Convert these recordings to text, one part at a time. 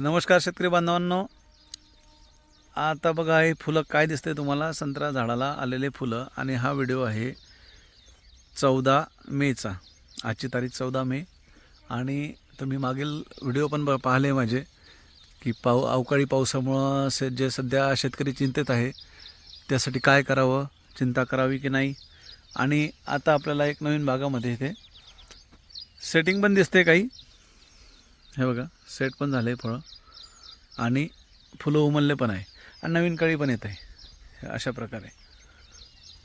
नमस्कार शेतकरी बांधवांनो. आता बघा हे फुलं काय दिसते तुम्हाला? संत्रा झाडाला आलेले फुलं आणि हा व्हिडिओ आहे चौदा मेचा. आजची तारीख चौदा मे. आणि तुम्ही मागील व्हिडिओ पण ब पाहिले माझे की पाऊ अवकाळी पावसामुळं से जे सध्या शेतकरी चिंतेत आहे त्यासाठी काय करावं? चिंता करावी की नाही? आणि आता आपल्याला एक नवीन भागामध्ये इथे सेटिंग पण दिसते काही. हे बघा. सेट पण झालं आहे फळं. आणि फुलं उमलले पण आहे. आणि नवीन कळी पण येत आहे. अशा प्रकारे.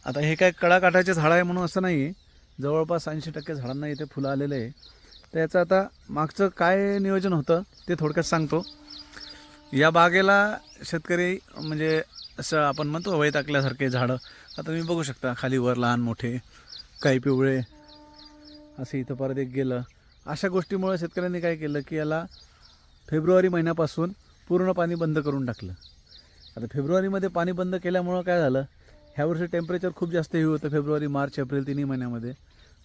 आता हे काय कडाकाठाचे झाडं आहे म्हणून असं नाही आहे जवळपास ऐंशी टक्के झाडांना इथे फुलं आलेले आहे. तर याचं आता मागचं काय नियोजन होतं ते थोडक्यात सांगतो. या बागेला शेतकरी म्हणजे असं आपण म्हणतो वय टाकल्यासारखे झाडं. आता तुम्ही बघू शकता खाली वर लहान मोठे काही पिवळे. असं इथं परत एक गेलं. अशा गोष्टीमुळे शेतकऱ्यांनी काय केलं की याला फेब्रुवारी महिन्यापासून पूर्ण पाणी बंद करून टाकलं. आता फेब्रुवारीमध्ये पाणी बंद केल्यामुळं काय झालं? ह्या वर्षी टेम्परेचर खूप जास्त हे होतं फेब्रुवारी मार्च एप्रिल तिन्ही महिन्यामध्ये.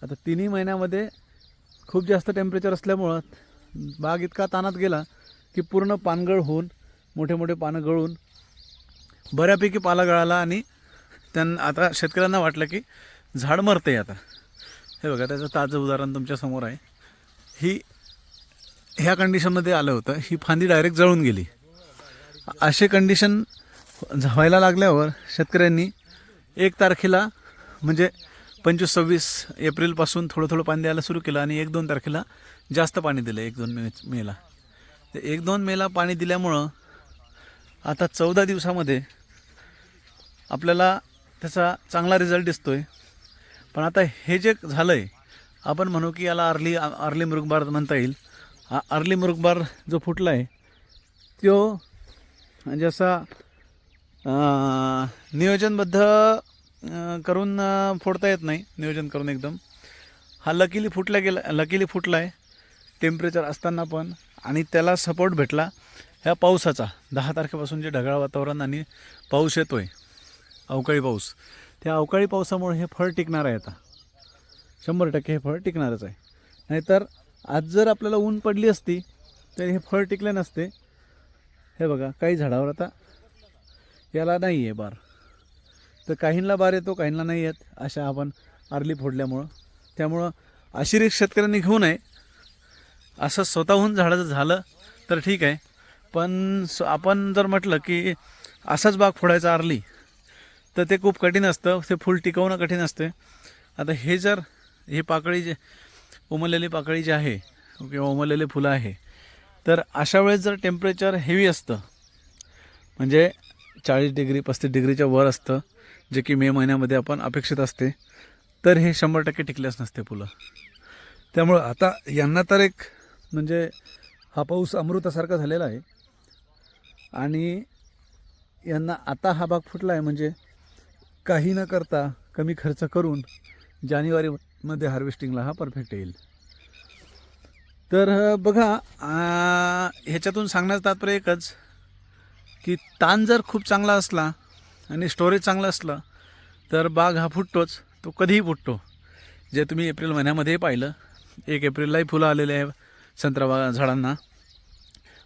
आता तिन्ही महिन्यामध्ये खूप जास्त टेम्परेचर असल्यामुळं बाग इतका ताणात गेला की पूर्ण पानगळ होऊन मोठे मोठे पानं गळून बऱ्यापैकी पाला गळाला आणि त्यांना आता शेतकऱ्यांना वाटलं की झाड मरते आता. हे बघा त्याचं ताजं उदाहरण तुमच्यासमोर आहे. ही ह्या कंडिशनमध्ये आलं होतं. ही फांदी डायरेक्ट जळून गेली. असे कंडिशन व्हायला लागल्यावर शेतकऱ्यांनी एक तारखेला म्हणजे पंचवीस सव्वीस एप्रिलपासून थोडं थोडं पाणी द्यायला सुरू केलं आणि एक दोन तारखेला जास्त पाणी दिलं एक दोन मे मेला. ते एक दोन मेला पाणी दिल्यामुळं आता चौदा दिवसामध्ये आपल्याला त्याचा चांगला रिझल्ट दिसतो आहे पण आता हे जे झालं आहे आपण म्हणू की याला अर्ली अर्ली मृगभारत म्हणता येईल. हा अर्ली मृगबार जो फुटला आहे तो म्हणजे असा नियोजनबद्ध करून फोडता येत नाही नियोजन करून एकदम. हा लकीली फुटला गेला लकीली फुटला आहे टेम्परेचर असताना पण आणि त्याला सपोर्ट भेटला ह्या पावसाचा. दहा तारखेपासून जे ढगाळ वातावरण आणि पाऊस येतो आहे अवकाळी पाऊस. त्या अवकाळी पावसामुळे हे फळ टिकणार आहे आता. शंभर टक्के हे फळ टिकणारच आहे. नाहीतर आज जर आपल्याला ऊन पडली असती तर हे फळ टिकले नसते. हे बघा काही झाडावर आता याला नाही आहे बार. तर काहींना बार येतो काहींना नाही येत अशा आपण आरली फोडल्यामुळं. त्यामुळं अशी रिक्स शेतकऱ्यांनी घेऊ नये. असं स्वतःहून झाडाचं झालं तर ठीक आहे. पण स- आपण जर म्हटलं की असाच बाग फोडायचा आरली तर ते खूप कठीण असतं ते फुल टिकवणं कठीण असते. आता हे जर हे पाकळी जे उमललेली पाकळी जी आहे किंवा उमललेले फुलं आहे तर अशा वेळेस जर टेम्परेचर हेवी असतं म्हणजे चाळीस डिग्री पस्तीस डिग्रीच्या वर असतं जे की मे महिन्यामध्ये आपण अपेक्षित असते तर हे शंभर टक्के टिकलेच नसते फुलं. त्यामुळं आता यांना तर एक म्हणजे हा पाऊस अमृतासारखा झालेला आहे. आणि यांना आता हा भाग फुटला आहे म्हणजे काही न करता कमी खर्च करून जानेवारी मध्ये हार्वेस्टिंगला हा परफेक्ट येईल. तर बघा ह्याच्यातून सांगण्याचं तात्पर्य एकच की ताण जर खूप चांगला असला आणि स्टोरेज चांगलं असलं तर बाग हा फुटतोच तो कधीही फुटतो. जे तुम्ही एप्रिल महिन्यामध्ये पाहिलं एक एप्रिललाही फुलं आलेले आहे संत्रा बा झाडांना.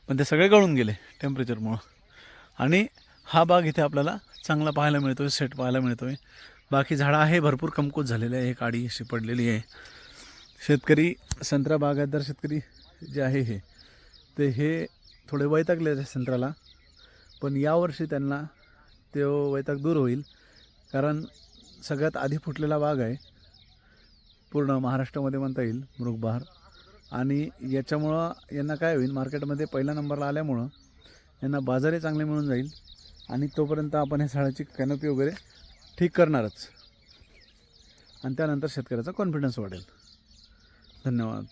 पण ते सगळे गळून गेले टेम्परेचरमुळं आणि हा बाग इथे आपल्याला चांगला पाहायला मिळतो आहे सेट पाहायला मिळतो आहे बाकी झाडं आहे भरपूर कमकुत झालेले आहे काडी अशी पडलेली आहे. शेतकरी संत्रा बागायतदार शेतकरी जे आहे हे ते हे थोडे वैतागले आहे संत्र्याला पण यावर्षी त्यांना ते वैताग दूर होईल कारण सगळ्यात आधी फुटलेला बाग आहे. पूर्ण महाराष्ट्रामध्ये म्हणता येईल मृगबहार आणि याच्यामुळं यांना काय होईल मार्केटमध्ये पहिल्या नंबरला आल्यामुळं यांना बाजारही चांगले मिळून जाईल. आणि तोपर्यंत आपण ह्या झाडाची कॅनोपी वगैरे ठीक करणारच. आणि त्यानंतर शेतकऱ्याचा कॉन्फिडन्स वाढेल. धन्यवाद.